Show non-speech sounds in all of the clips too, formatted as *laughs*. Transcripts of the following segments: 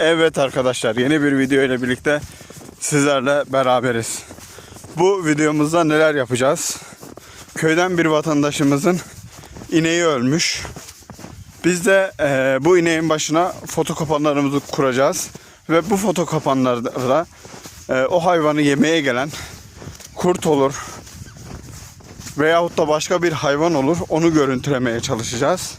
Evet arkadaşlar yeni bir video ile birlikte sizlerle beraberiz. Bu videomuzda neler yapacağız? Köyden bir vatandaşımızın ineği ölmüş. Biz de eee, bu ineğin başına foto kapanlarımızı kuracağız. Ve bu foto kapanlarda eee, o hayvanı yemeye gelen kurt olur veyahut da başka bir hayvan olur onu görüntülemeye çalışacağız.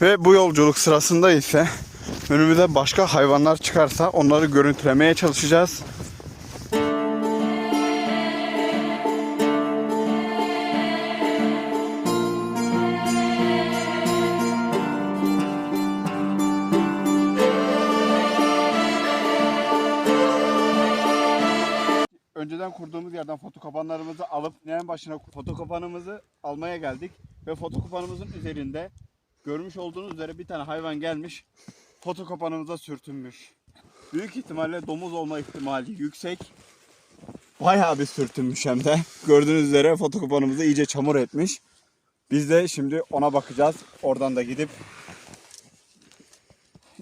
Ve bu yolculuk sırasında ise önümüze başka hayvanlar çıkarsa onları görüntülemeye çalışacağız. Önceden kurduğumuz yerden foto kapanlarımızı alıp neyin başına foto kapanımızı almaya geldik. Ve foto kapanımızın üzerinde görmüş olduğunuz üzere bir tane hayvan gelmiş. Foto kapanımıza sürtünmüş. Büyük ihtimalle domuz olma ihtimali yüksek. Bayağı bir sürtünmüş hem de. Gördüğünüz üzere foto kapanımızı iyice çamur etmiş. Biz de şimdi ona bakacağız. Oradan da gidip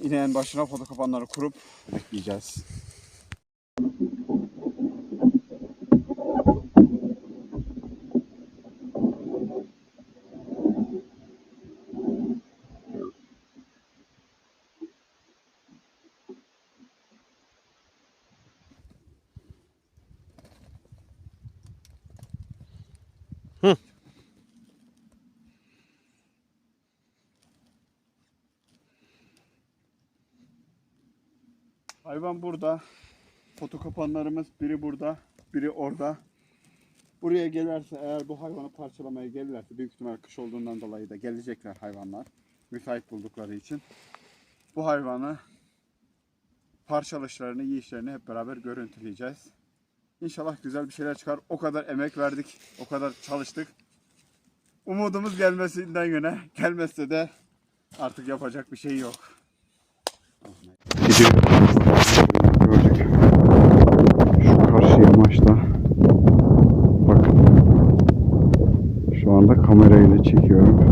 ineğin başına foto kapanları kurup bekleyeceğiz. Hayvan burada. Foto kapanlarımız biri burada, biri orada. Buraya gelirse eğer bu hayvanı parçalamaya gelirlerse büyük ihtimal kış olduğundan dolayı da gelecekler hayvanlar. Müsait buldukları için. Bu hayvanı parçalışlarını, yiyişlerini hep beraber görüntüleyeceğiz. İnşallah güzel bir şeyler çıkar. O kadar emek verdik, o kadar çalıştık. Umudumuz gelmesinden yine, gelmezse de artık yapacak bir şey yok. Gidiyor. Çekiyorum.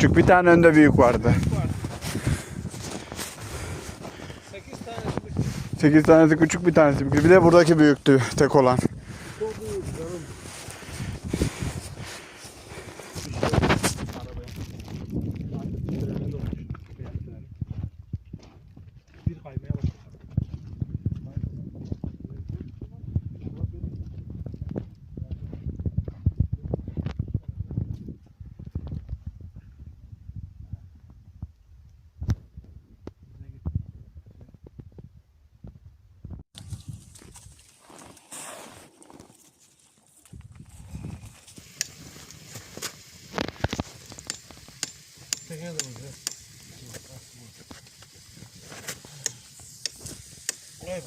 Küçük. Bir tane önde büyük vardı. 8 tanesi bir 8 tanesi küçük bir tanesi büyük. Bir de buradaki büyüktü tek olan. De burada. Vay be.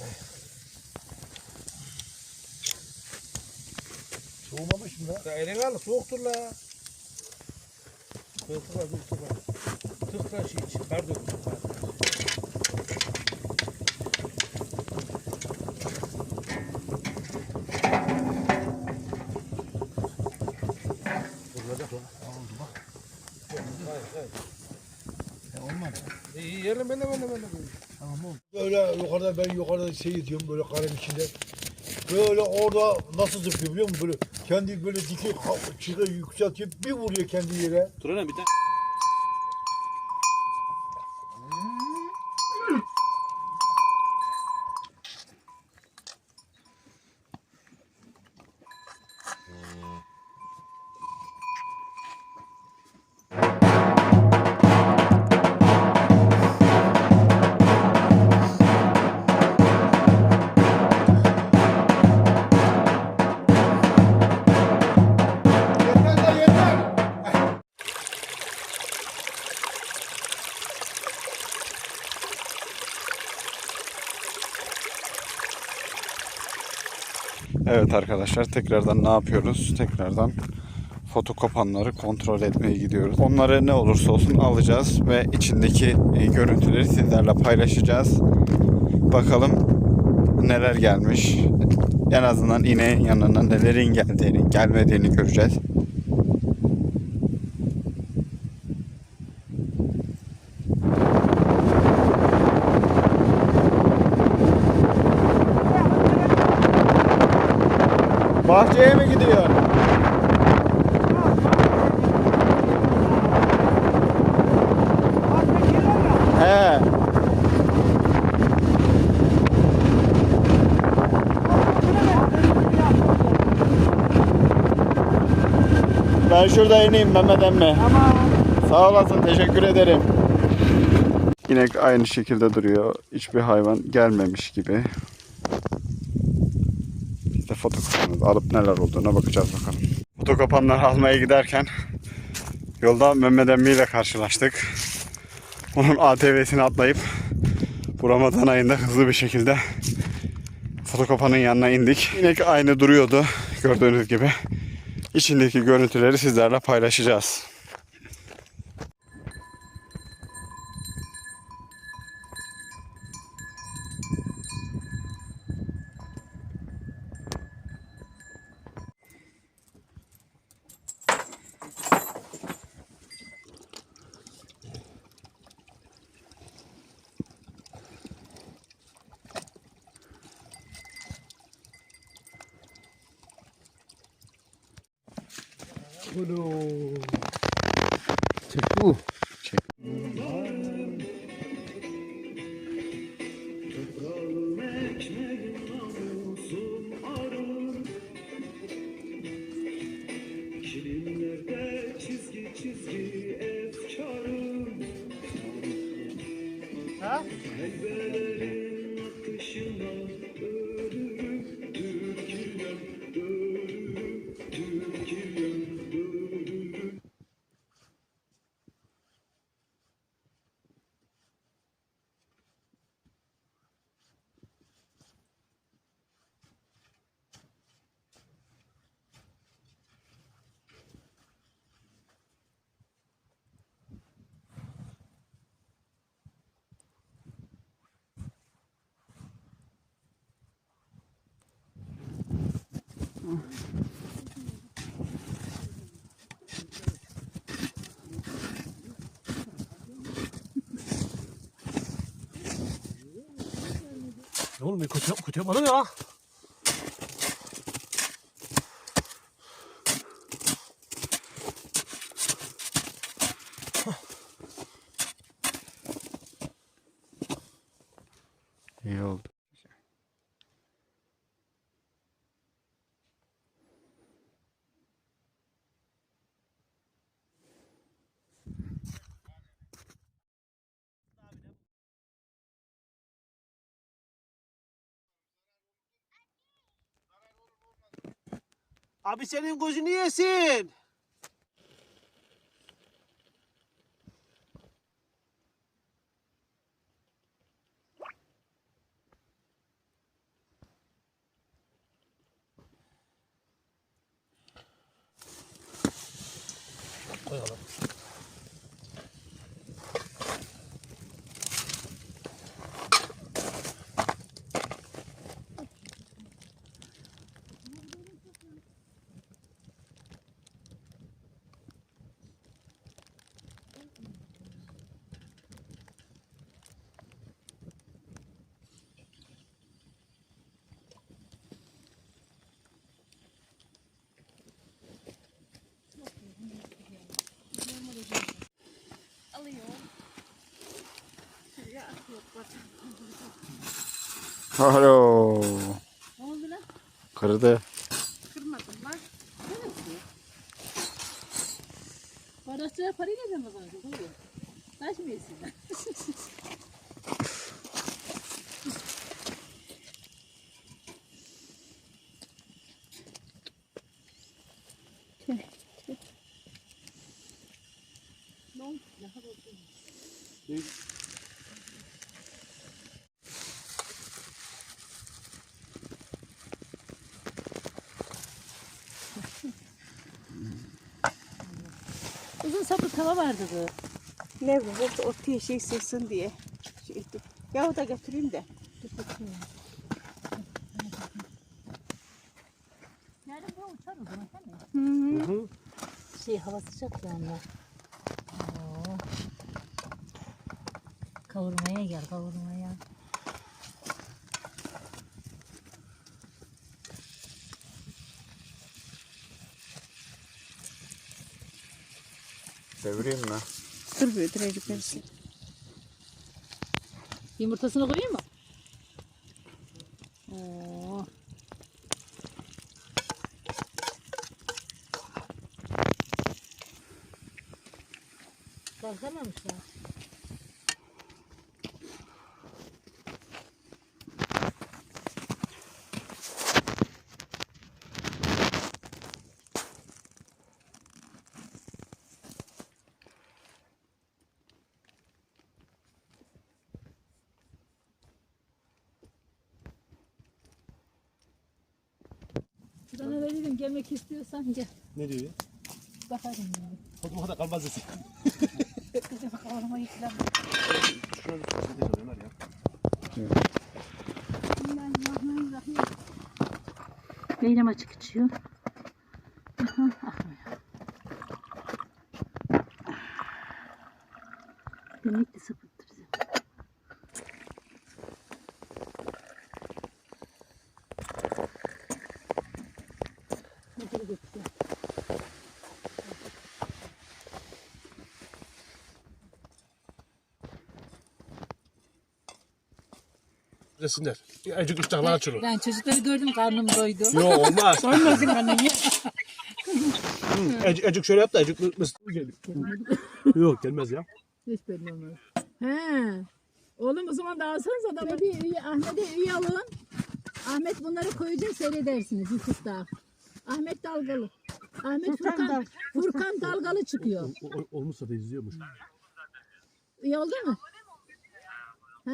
Soğumamış mı lan? Ya elini al soğuktur la. Tıkla dur tıkla. Tıkla şey çıkar dök çıkar. İyi yerim ben de ben de ben de. Böyle yukarıda ben yukarıda seyrediyorum böyle karın içinde. Böyle orada nasıl zıplıyor biliyor musun? Böyle kendi böyle dikey çıkıyor yükseltiyor bir vuruyor kendi yere. Turana bir tane. Arkadaşlar tekrardan ne yapıyoruz? Tekrardan foto kopanları kontrol etmeye gidiyoruz. Onları ne olursa olsun alacağız ve içindeki e, görüntüleri sizlerle paylaşacağız. Bakalım neler gelmiş. En azından ineğin yanına nelerin geldiğini, gelmediğini göreceğiz. Bahçeye mi gidiyor? He. Ben şurada ineyim Mehmet emmi. Tamam. Sağ olasın teşekkür ederim. İnek aynı şekilde duruyor. Hiçbir hayvan gelmemiş gibi. Biz de fotokopanımızı alıp neler olduğuna bakacağız bakalım. Fotokopanları almaya giderken yolda Mehmet Emmi ile karşılaştık. Onun ATV'sini atlayıp bu Ramazan ayında hızlı bir şekilde fotokopanın yanına indik. İnek aynı duruyordu gördüğünüz gibi. İçindeki görüntüleri sizlerle paylaşacağız. Çek bu. Çizgi çizgi efkarım Elbelerin Oğlum bir kötü, kötü bana ya. İyi oldu. Abi senin gözünü yesin. Alo. Ne oldu lan? Kırdı. Kırmadım. Neresi? Barajcıya parayı nereden kazanacak? Taş mı yesinler? *laughs* Saplı tava vardı bu. Ne bu? Orta, ortaya şey sığsın diye. Şey ettim. Ya o da götüreyim de. Yani bu uçar o zaman değil mi? Şey hava sıcak yani. Oo. Kavurmaya gel kavurmaya. Devireyim mi? Dur bir direkt versin. Yumurtasını koyayım mı? Oo. Kalkamamışlar. Sana da dedim gelmek istiyorsan gel. Ne diyor ya? Bakarım yani. O kadar kalmaz desin. Kızım kavurmayı falan. Şöyle bir şey çalıyorlar ya. Bismillahirrahmanirrahim. Beynam açık içiyor. Aha, Götür. Resimler. Acık iştahlar açılır. Ben çocukları gördüm karnım doydu. Yok olmaz. *laughs* Olmasın anne. Acık, acık şöyle yap da acık mısır gelir. *laughs* Yok gelmez ya. Hiç belli olmaz. He. Oğlum o zaman da alsanız adamı Ahmet'e üye alın. Ahmet bunları koyacak seyredersiniz YouTube'da. Ahmet Dalgalı. Ahmet Furkan, Furkan Dalgalı çıkıyor. O, o- olmuşsa da izliyormuş. İyi oldu mu? He.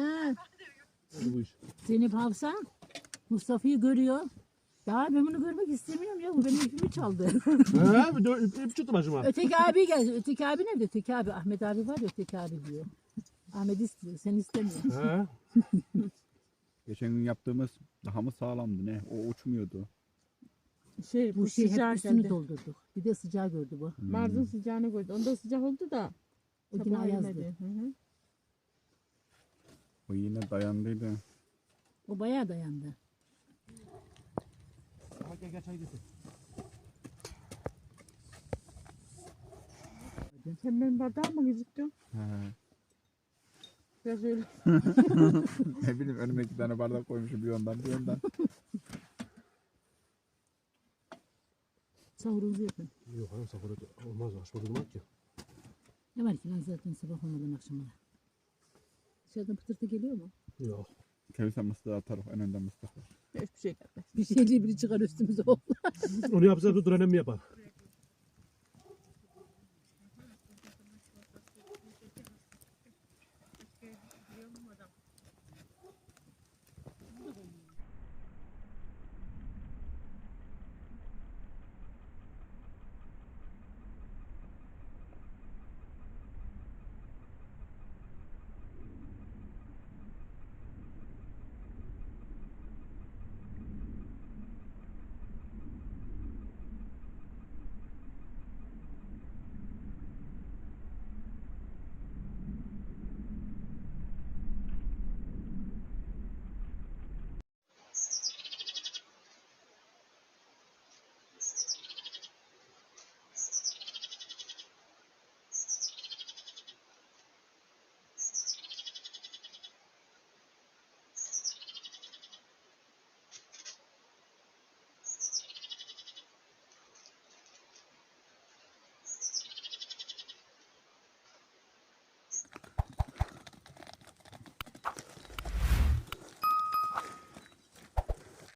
Oldu bu iş. Zeynep Havsa Mustafa'yı görüyor. Ya ben bunu görmek istemiyorum ya. Bu benim ipimi çaldı. Ha bir de ip, ip çıktı başıma. öteki abi geldi. Öteki abi nerede? Öteki abi. Ahmet abi var ya öteki abi diyor. Ahmet istiyor. Sen istemiyorsun. Ha. *laughs* Geçen gün yaptığımız daha mı sağlamdı ne? O uçmuyordu. Şey, Bu bu şey hep sıcağı üstünü geldi. doldurduk. Bir de sıcağı gördü bu. Mardin sıcağını koydu. Onda sıcak oldu da. O yine ayazdı. yemedi. Hı hı. O yine dayandıydı. O bayağı dayandı. Gel gel çay getir. Sen benim bardağım mı gözüktün? He. Biraz öyle. *laughs* ne bileyim önüme iki tane bardak koymuşum bir ondan bir ondan. *laughs* Sahurunuzu yapın. Yok hanım safura olmaz. Açma durmak ki. Ne var ki lan zaten sabah olmadan akşama. Dışarıdan pıtırtı geliyor mu? Yok. Kevse mıstığı atarız en önden mıstık var. Hiçbir şey gelmez. Bir şeyli biri çıkar üstümüze. Onu yapsa da duran emmi yapar.